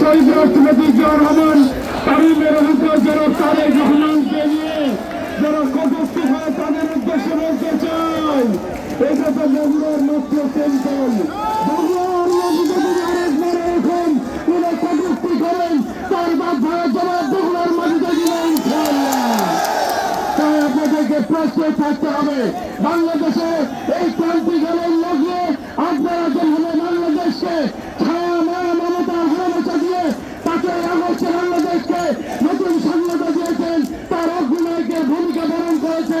শহীদ রাষ্ট্রপতি জিয়া রহমান তামিমের হুকুম যারা তারেক রহমানকে নিয়ে যারা কটূক্তি হয় তাদের উদ্দেশ্যে বলতে চাই এটা তো বগুড়ার মাত্র আরেকবার এখন কোন কটূক্তি করেন, তার বাধ্যায় জবাব বগুড়ার মাটিতে দিবেন তাই আপনাদেরকে প্রস্তুত থাকতে হবে। বাংলাদেশে এই ক্রান্তিকালের লগ্নে আপনারা যেভাবে বাংলাদেশকে ছায়া মায়া মমতার ভালোবাসা দিয়ে তাকে আগস্টে বাংলাদেশকে নতুন স্বাধীনতা দিয়েছেন তার অগ্নিনায়কের ভূমিকা পালন করেছে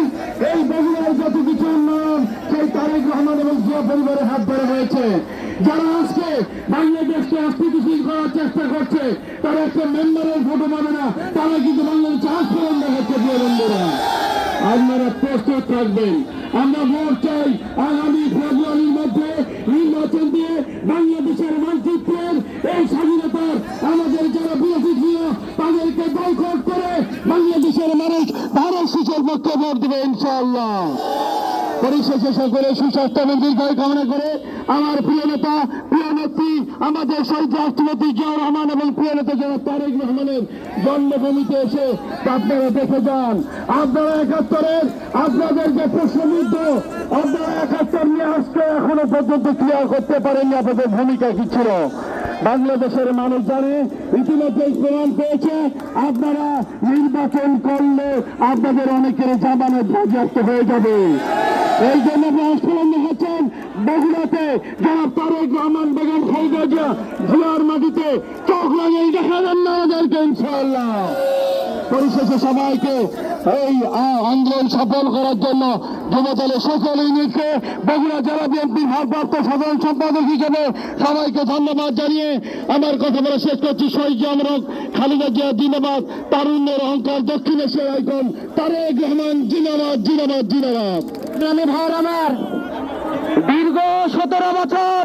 এবং পরিবারের হাত ধরে হয়েছে যারা আজকে বাংলাদেশকে অস্থিতিশীল করার চেষ্টা করছে, তারা একটা মেম্বারের ফটো পাবে না, তারা কিন্তু বাংলাদেশে আস্ফোরণ দেখাচ্ছে, প্রিয় বন্ধুরা। আপনারা প্রস্তুত থাকবেন। আমরা ভোট চাই আগামী ফেব্রুয়ারির মধ্যে নির্বাচন দিয়ে বাংলাদেশের মানচিত্রের এই স্বাধীনতার আমাদের যারা বিরোধী ছিল, তাদেরকে বয়কট করে বাংলাদেশের মানুষ ভারত শিশুর পক্ষে ভোট দেবে, ইনশাআল্লাহ। পরিশেষে সকলে সুস্বাস্থ্য এবং দীর্ঘায়ু কামনা করে আমার প্রিয় নেতা, প্রিয় নেত্রী, আমাদের শহীদ রাষ্ট্রপতি জিয়াউর রহমান এবং প্রিয় নেতা যারা তারেক রহমানের জন্মভূমিতে এসে আপনারা দেখে যান। আপনারা একাত্তরের আপনাদের যে প্রশ্নবিদ্ধ, আপনারা একাত্তর নিয়ে আজকে এখনও পর্যন্ত ক্লিয়ার করতে পারেননি আপনাদের ভূমিকা কি ছিল। বাংলাদেশের মানুষ জানে ইতিমধ্যেই প্রমাণ পেয়েছে, আপনারা নির্বাচন করলে আপনাদের অনেকের জামানত বাজেয়াপ্ত হয়ে যাবে। এই জন্য আস্ফলন দেখাচ্ছেন বগুড়াতে যারা তারেক রহমান বেগম খালেদা জিয়া জিয়ার মাটিতে চোখ লাগিয়ে দেখাবেন না আমাদেরকে ইনশাআল্লাহ। পরিশেষে সবাইকে এই আন্দোলন সফল করার জন্য যুবদলের সকল ইউনিটকে বগুড়া জেলা বিএনপির ভারপ্রাপ্ত সাধারণ সম্পাদক হিসেবে সবাইকে ধন্যবাদ জানিয়ে আমার কথা বলে শেষ করছি। শহীদ আমরক খালেদা জিয়া জিন্দাবাদ, তারুণ্যের অহংকার দক্ষিণ এশিয়ার আইকন, তারেক রহমান জিন্দাবাদ জিন্দাবাদ জিন্দাবাদ। প্রাণী ভাইয়ের আমার দীর্ঘ সতেরো বছর